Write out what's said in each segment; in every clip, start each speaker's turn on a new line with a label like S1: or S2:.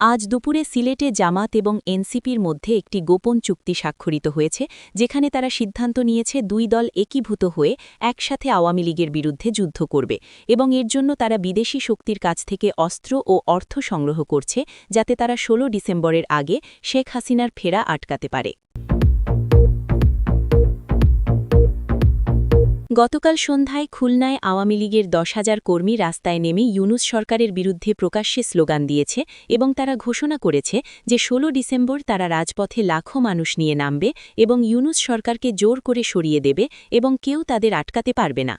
S1: আজ দুপুরে সিলেটে জামাত এবং এনসিপির মধ্যে একটি গোপন চুক্তি স্বাক্ষরিত হয়েছে, যেখানে তারা সিদ্ধান্ত নিয়েছে দুই দল একীভূত হয়ে একসাথে আওয়ামী লীগের বিরুদ্ধে যুদ্ধ করবে এবং এর জন্য তারা বিদেশি শক্তির কাছ থেকে অস্ত্র ও অর্থ সংগ্রহ করছে, যাতে তারা ১৬ ডিসেম্বরের আগে শেখ হাসিনার ফেরা আটকাতে পারে। গতকাল সন্ধ্যায় খুলনায় আওয়ামী লীগের দশ হাজার কর্মী রাস্তায় নেমে ইউনুস সরকারের বিরুদ্ধে প্রকাশ্যে স্লোগান দিয়েছে এবং তারা ঘোষণা করেছে যে ১৬ ডিসেম্বর তারা রাজপথে লাখো মানুষ নিয়ে নামবে এবং ইউনুস সরকারকে জোর করে সরিয়ে দেবে এবং কেউ তাদের আটকাতে পারবে না।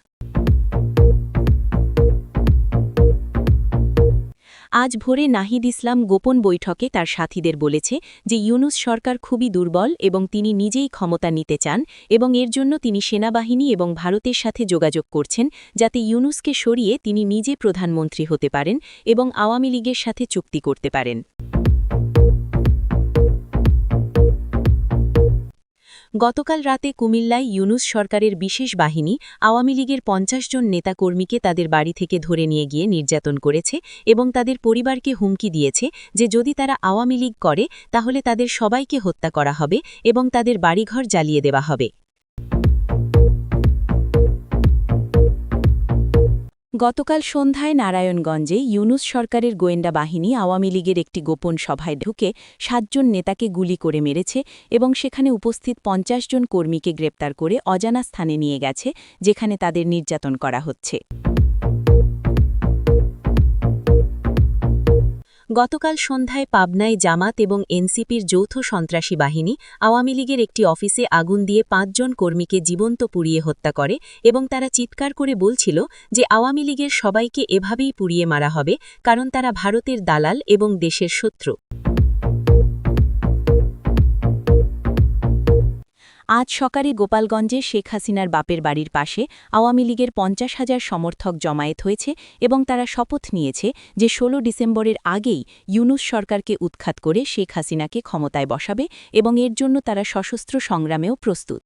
S1: আজ ভোরে নাহিদ ইসলাম গোপন বৈঠকে তার সাথীদের বলেছে যে ইউনুস সরকার খুবই দুর্বল এবং তিনি নিজেই ক্ষমতা নিতে চান এবং এর জন্য তিনি সেনাবাহিনী এবং ভারতের সাথে যোগাযোগ করছেন যাতে ইউনুসকে সরিয়ে তিনি নিজে প্রধানমন্ত্রী হতে পারেন এবং আওয়ামী লীগের সাথে চুক্তি করতে পারেন। গতকাল রাতে কুমিল্লায় ইউনুস সরকারের বিশেষ বাহিনী আওয়ামী লীগের পঞ্চাশ জন নেতাকর্মীকে তাদের বাড়ি থেকে ধরে নিয়ে গিয়ে নির্যাতন করেছে এবং তাদের পরিবারকে হুমকি দিয়েছে যে যদি তারা আওয়ামী লীগ করে, তাহলে তাদের সবাইকে হত্যা করা হবে এবং তাদের বাড়িঘর জ্বালিয়ে দেওয়া হবে। গতকাল সন্ধ্যায় নারায়ণগঞ্জে ইউনুস সরকারের গোয়েন্দা বাহিনী আওয়ামী লীগের একটি গোপন সভায় ঢুকে সাতজন নেতাকে গুলি করে মেরেছে এবং সেখানে উপস্থিত পঞ্চাশ জন কর্মীকে গ্রেপ্তার করে অজানা স্থানে নিয়ে গেছে, যেখানে তাদের নির্যাতন করা হচ্ছে। গতকাল সন্ধ্যায় পাবনায় জামাত এবং এনসিপির যৌথ সন্ত্রাসী বাহিনী আওয়ামী লীগের একটি অফিসে আগুন দিয়ে পাঁচজন কর্মীকে জীবন্ত পুড়িয়ে হত্যা করে এবং তারা চিৎকার করে বলছিল যে আওয়ামী লীগের সবাইকে এভাবেই পুড়িয়ে মারা হবে, কারণ তারা ভারতের দালাল এবং দেশের শত্রু। আজ সকালে গোপালগঞ্জে শেখ হাসিনার বাপের বাড়ির পাশে আওয়ামী লীগের পঞ্চাশ হাজার সমর্থক জমায়েত হয়েছে এবং তারা শপথ নিয়েছে যে ১৬ ডিসেম্বরের আগেই ইউনুস সরকারকে উৎখাত করে শেখ হাসিনাকে ক্ষমতায় বসাবে এবং এর জন্য তারা সশস্ত্র সংগ্রামেও প্রস্তুত।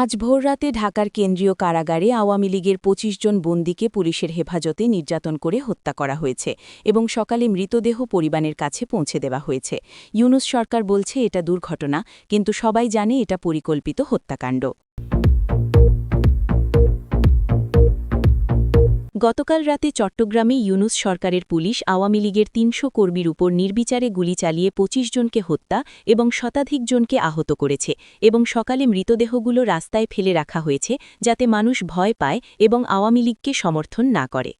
S1: আজ ভোররাতে ঢাকার কেন্দ্রীয় কারাগারে আওয়ামী লীগের ২৫ জন বন্দীকে পুলিশের হেফাজতে নির্যাতন করে হত্যা করা হয়েছে এবং সকালে মৃতদেহ পরিবারের কাছে পৌঁছে দেওয়া হয়েছে। ইউনুস সরকার বলছে, এটা দুর্ঘটনা, কিন্তু সবাই জানে এটা পরিকল্পিত হত্যাকাণ্ড। গতকাল রাতে চট্টগ্রামে ইউনুস সরকারের পুলিশ আওয়ামী লীগের তিনশো কর্মীর উপর নির্বিচারে গুলি চালিয়ে ২৫ জনকে হত্যা এবং শতাধিক জনকে আহত করেছে এবং সকালে মৃতদেহগুলো রাস্তায় ফেলে রাখা হয়েছে যাতে মানুষ ভয় পায় এবং আওয়ামী লীগকে সমর্থন না করে।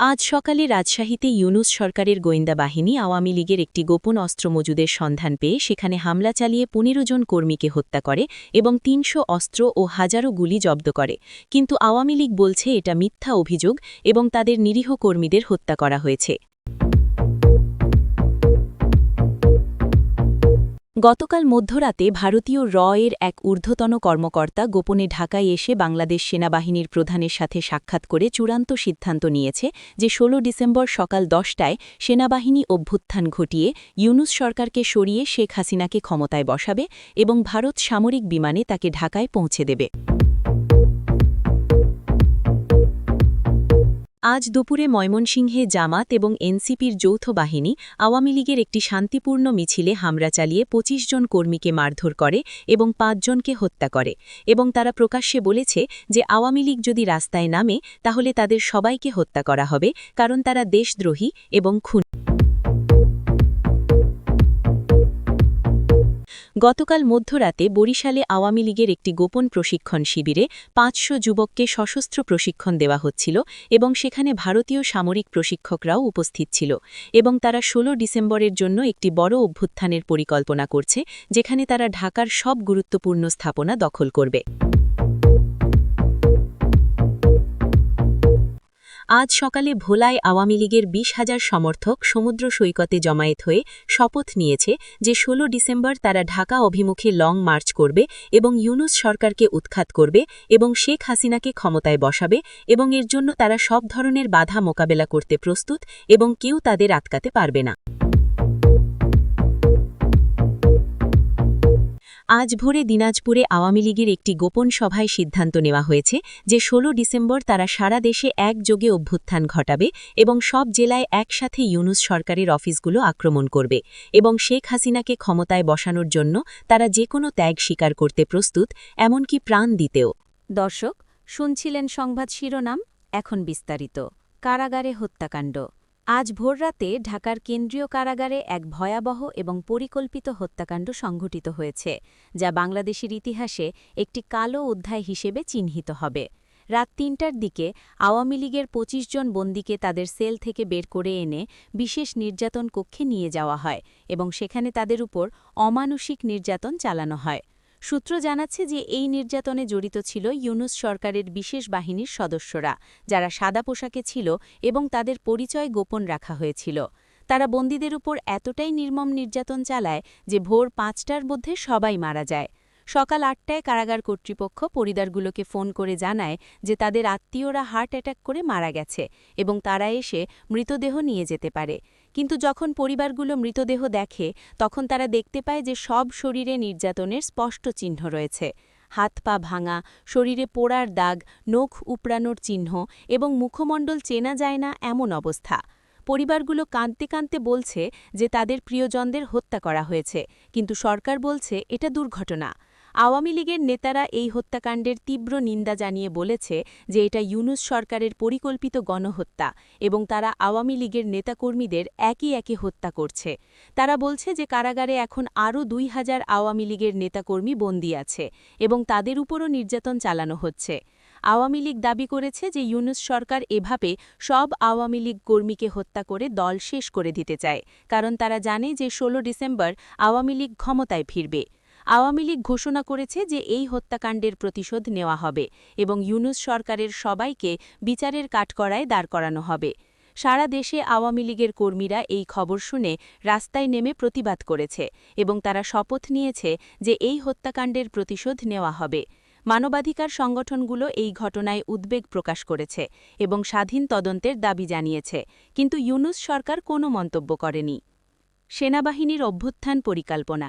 S1: আজ সকালে রাজশাহীতে ইউনুস সরকারের গোয়েন্দা বাহিনী আওয়ামী লীগের একটি গোপন অস্ত্র মজুদের সন্ধান পেয়ে সেখানে হামলা চালিয়ে পনেরো জন কর্মীকে হত্যা করে এবং তিনশো অস্ত্র ও হাজারো গুলি জব্দ করে। কিন্তু আওয়ামী লীগ বলছে এটা মিথ্যা অভিযোগ এবং তাদের নিরীহ কর্মীদের হত্যা করা হয়েছে। গতকাল মধ্যরাতে ভারতীয় র এর এক ঊর্ধ্বতন কর্মকর্তা গোপনে ঢাকায় এসে বাংলাদেশ সেনাবাহিনীর প্রধানের সাথে সাক্ষাৎ করে চূড়ান্ত সিদ্ধান্ত নিয়েছে যে ১৬ ডিসেম্বর সকাল দশটায় সেনাবাহিনী অভ্যুত্থান ঘটিয়ে ইউনুস সরকারকে সরিয়ে শেখ হাসিনাকে ক্ষমতায় বসাবে এবং ভারত সামরিক বিমানে তাকে ঢাকায় পৌঁছে দেবে। আজ দুপুরে ময়মনসিংহে জামাত এবং এনসিপির যৌথ বাহিনী আওয়ামী লীগের একটি শান্তিপূর্ণ মিছিলে হামলা চালিয়ে ২৫ জন কর্মীকে মারধর করে এবং পাঁচজনকে হত্যা করে এবং তারা প্রকাশ্যে বলেছে যে আওয়ামী লীগ যদি রাস্তায় নামে, তাহলে তাদের সবাইকে হত্যা করা হবে, কারণ তারা দেশদ্রোহী এবং খুন। গতকাল মধ্যরাতে বরিশালে আওয়ামী লীগের একটি গোপন প্রশিক্ষণ শিবিরে পাঁচশো যুবককে সশস্ত্র প্রশিক্ষণ দেওয়া হচ্ছিল এবং সেখানে ভারতীয় সামরিক প্রশিক্ষকরাও উপস্থিত ছিল এবং তারা ১৬ ডিসেম্বরের জন্য একটি বড় অভ্যুত্থানের পরিকল্পনা করছে, যেখানে তারা ঢাকার সব গুরুত্বপূর্ণ স্থাপনা দখল করবে। আজ সকালে ভোলায় আওয়ামী লীগের বিশ হাজার সমর্থক সমুদ্র সৈকতে জমায়েত হয়ে শপথ নিয়েছে যে ১৬ ডিসেম্বর তারা ঢাকা অভিমুখে লং মার্চ করবে এবং ইউনুস সরকারকে উৎখাত করবে এবং শেখ হাসিনাকে ক্ষমতায় বসাবে এবং এর জন্য তারা সব ধরনের বাধা মোকাবেলা করতে প্রস্তুত এবং কেউ তাদের আটকাতে পারবে না। আজ ভোরে দিনাজপুরে আওয়ামী লীগের একটি গোপন সভায় সিদ্ধান্ত নেওয়া হয়েছে যে ১৬ ডিসেম্বর তারা সারা দেশে একযোগে অভ্যুত্থান ঘটাবে এবং সব জেলায় একসাথে ইউনুস সরকারের অফিসগুলো আক্রমণ করবে এবং শেখ হাসিনাকে ক্ষমতায় বসানোর জন্য তারা যে কোনো ত্যাগ স্বীকার করতে প্রস্তুত, এমনকি প্রাণ দিতেও।
S2: দর্শক, শুনছিলেন সংবাদ শিরোনাম, এখন বিস্তারিত। কারাগারে হত্যাকাণ্ড। আজ ভোররাতে ঢাকার কেন্দ্রীয় কারাগারে এক ভয়াবহ এবং পরিকল্পিত হত্যাকাণ্ড সংঘটিত হয়েছে, যা বাংলাদেশের ইতিহাসে একটি কালো অধ্যায় হিসেবে চিহ্নিত হবে। রাত তিনটার দিকে আওয়ামী লীগের ২৫ জন বন্দীকে তাদের সেল থেকে বের করে এনে বিশেষ নির্যাতন কক্ষে নিয়ে যাওয়া হয় এবং সেখানে তাদের উপর অমানসিক নির্যাতন চালানো হয়। সূত্র জানাচ্ছে যে এই নির্যাতনে জড়িত ছিল ইউনুস সরকারের বিশেষ বাহিনীর সদস্যরা, যারা সাদা পোশাকে ছিল এবং তাদের পরিচয় গোপন রাখা হয়েছিল। তারা বন্দীদের উপর এতটাই নির্মম নির্যাতন চালায় যে ভোর পাঁচটার মধ্যে সবাই মারা যায়। সকাল আটটায় কারাগার কর্তৃপক্ষ পরিবারগুলোকে ফোন করে জানায় যে তাদের আত্মীয়রা হার্ট অ্যাটাক করে মারা গেছে এবং তারা এসে মৃতদেহ নিয়ে যেতে পারে। কিন্তু যখন পরিবারগুলো মৃতদেহ দেখে, তখন তারা দেখতে পায় যে সব শরীরে নির্যাতনের স্পষ্ট চিহ্ন রয়েছে। হাত পা ভাঙা, শরীরে পোড়ার দাগ, নখ উপড়ানোর চিহ্ন এবং মুখমণ্ডল চেনা যায় না এমন অবস্থা। পরিবারগুলো কাঁদতে কাঁদতে বলছে যে তাদের প্রিয়জনদের হত্যা করা হয়েছে, কিন্তু সরকার বলছে এটা দুর্ঘটনা। আওয়ামী লীগের নেতারা এই হত্যাকাণ্ডের তীব্র নিন্দা জানিয়ে বলেছে যে এটা ইউনুস সরকারের পরিকল্পিত গণহত্যা এবং তারা আওয়ামী লীগের নেতাকর্মীদের একই একে হত্যা করছে। তারা বলছে যে কারাগারে এখন আরও দুই হাজার আওয়ামী লীগের নেতাকর্মী বন্দী আছে এবং তাদের উপরও নির্যাতন চালানো হচ্ছে। আওয়ামী লীগ দাবি করেছে যে ইউনুস সরকার এভাবে সব আওয়ামী লীগ কর্মীকে হত্যা করে দল শেষ করে দিতে চায়, কারণ তারা জানে যে ১৬ ডিসেম্বর আওয়ামী লীগ ক্ষমতায় ফিরবে। আওয়ামী লীগ ঘোষণা করেছে যে এই হত্যাকাণ্ডের প্রতিশোধ নেওয়া হবে এবং ইউনুস সরকারের সবাইকে বিচারের কাঠকড়ায় দাঁড় করানো হবে। সারা দেশে আওয়ামী লীগের কর্মীরা এই খবর শুনে রাস্তায় নেমে প্রতিবাদ করেছে এবং তারা শপথ নিয়েছে যে এই হত্যাকাণ্ডের প্রতিশোধ নেওয়া হবে। মানবাধিকার সংগঠনগুলো এই ঘটনায় উদ্বেগ প্রকাশ করেছে এবং স্বাধীন তদন্তের দাবি জানিয়েছে, কিন্তু ইউনুস সরকার কোনো মন্তব্য করেনি। সেনাবাহিনীর অভ্যুত্থান পরিকল্পনা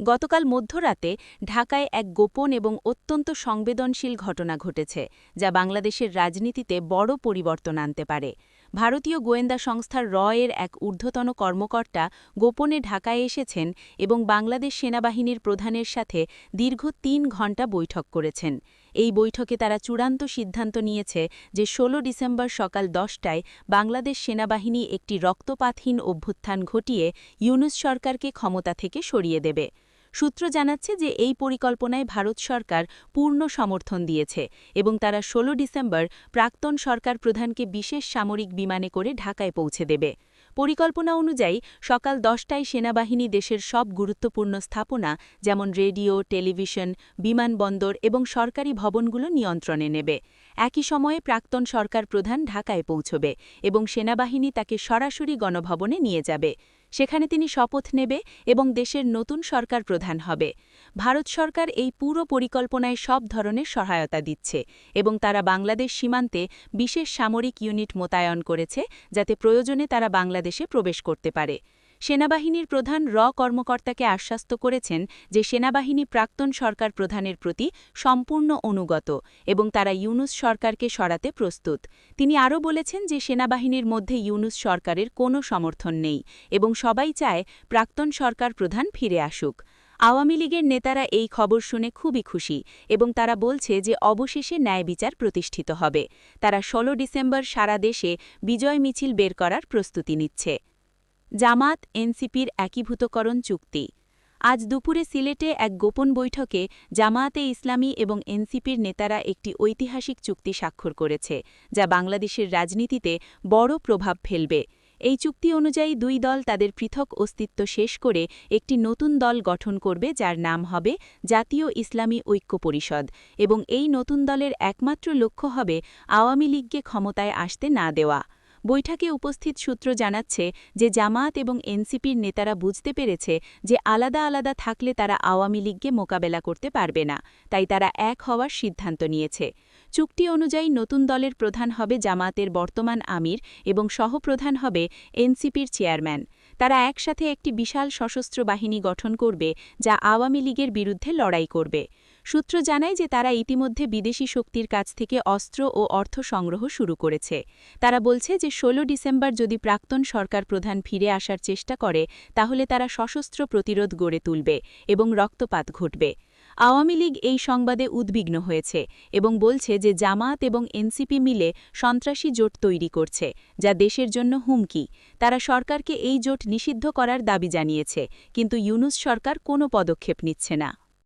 S2: গতকাল মধ্যরাতে ঢাকায় এক গোপন এবং অত্যন্ত সংবেদনশীল ঘটনা ঘটেছে, যা বাংলাদেশের রাজনীতিতে বড় পরিবর্তন আনতে পারে। ভারতীয় গোয়েন্দা সংস্থার র এর এক ঊর্ধ্বতন কর্মকর্তা গোপনে ঢাকায় এসেছেন এবং বাংলাদেশ সেনাবাহিনীর প্রধানের সাথে দীর্ঘ তিন ঘণ্টা বৈঠক করেছেন। এই বৈঠকে তারা চূড়ান্ত সিদ্ধান্ত নিয়েছে যে ১৬ ডিসেম্বর সকাল দশটায় বাংলাদেশ সেনাবাহিনী একটি রক্তপাতহীন অভ্যুত্থান ঘটিয়ে ইউনুস সরকারকে ক্ষমতা থেকে সরিয়ে দেবে। সূত্র জানাচ্ছে যে এই পরিকল্পনায় ভারত সরকার পূর্ণ সমর্থন দিয়েছে এবং তারা ১৬ ডিসেম্বর প্রাক্তন সরকার প্রধানকে বিশেষ সামরিক বিমানে করে ঢাকায় পৌঁছে দেবে। পরিকল্পনা অনুযায়ী সকাল দশটায় সেনাবাহিনী দেশের সব গুরুত্বপূর্ণ স্থাপনা যেমন রেডিও, টেলিভিশন বিমানবন্দর এবং সরকারি ভবনগুলো নিয়ন্ত্রণে নেবে। একই সময়ে প্রাক্তন সরকার প্রধান ঢাকায় পৌঁছবে এবং সেনাবাহিনী তাকে সরাসরি গণভবনে নিয়ে যাবে। সেখানে তিনি শপথ নেবে এবং দেশের নতুন সরকার প্রধান হবে। ভারত সরকার এই পুরো পরিকল্পনায় সব ধরনের সহায়তা দিচ্ছে এবং তারা বাংলাদেশ সীমান্তে বিশেষ সামরিক ইউনিট মোতায়েন করেছে যাতে প্রয়োজনে তারা বাংলাদেশে প্রবেশ করতে পারে। সেনাবাহিনীর প্রধান র কর্মকর্তাকে আশ্বাস্ত করেছেন যে সেনাবাহিনী প্রাক্তন সরকার প্রধানের প্রতি সম্পূর্ণ অনুগত এবং তারা ইউনুস সরকারকে সরাতে প্রস্তুত। তিনি আরও বলেছেন যে সেনাবাহিনীর মধ্যে ইউনুস সরকারের কোনো সমর্থন নেই এবং সবাই চায় প্রাক্তন সরকার প্রধান ফিরে আসুক। আওয়ামী লীগের নেতারা এই খবর শুনে খুবই খুশি এবং তারা বলছে যে অবশেষে ন্যায় বিচার প্রতিষ্ঠিত হবে। তারা ১৬ ডিসেম্বর সারা দেশে বিজয় মিছিল বের করার প্রস্তুতি নিচ্ছে। জামাত, এনসিপির একীভূতকরণ চুক্তি। আজ দুপুরে সিলেটে এক গোপন বৈঠকে জামায়াতে ইসলামী এবং এনসিপির নেতারা একটি ঐতিহাসিক চুক্তি স্বাক্ষর করেছে, যা বাংলাদেশের রাজনীতিতে বড় প্রভাব ফেলবে। এই চুক্তি অনুযায়ী দুই দল তাদের পৃথক অস্তিত্ব শেষ করে একটি নতুন দল গঠন করবে, যার নাম হবে জাতীয় ইসলামী ঐক্য পরিষদ, এবং এই নতুন দলের একমাত্র লক্ষ্য হবে আওয়ামী লীগকে ক্ষমতায় আসতে না দেওয়া। বৈঠকে উপস্থিত সূত্র জানাচ্ছে যে জামায়াত এবং এনসিপির নেতারা বুঝতে পেরেছে যে আলাদা আলাদা থাকলে তারা আওয়ামী লীগকে মোকাবেলা করতে পারবে না, তাই তারা এক হওয়ার সিদ্ধান্ত নিয়েছে। চুক্তি অনুযায়ী নতুন দলের প্রধান হবে জামাতের বর্তমান আমির এবং সহপ্রধান হবে এনসিপির চেয়ারম্যান।
S1: তারা একসাথে একটি বিশাল সশস্ত্র বাহিনী গঠন করবে যা আওয়ামী লীগের বিরুদ্ধে লড়াই করবে। সূত্র জানায় যে তারা ইতিমধ্যে বিদেশি শক্তির কাছ থেকে অস্ত্র ও অর্থ সংগ্রহ শুরু করেছে। তারা বলছে যে ১৬ ডিসেম্বর যদি প্রাক্তন সরকার প্রধান ফিরে আসার চেষ্টা করে, তাহলে তারা সশস্ত্র প্রতিরোধ গড়ে তুলবে এবং রক্তপাত ঘটবে। আওয়ামী লীগ এই সংবাদে উদ্বিগ্ন হয়েছে এবং বলছে যে, জামাত এবং এনসিপি মিলে সন্ত্রাসী জোট তৈরি করছে, যা দেশের জন্য হুমকি। তারা সরকারকে এই জোট নিষিদ্ধ করার দাবি জানিয়েছে, কিন্তু ইউনুস সরকার কোনো পদক্ষেপ নিচ্ছে না।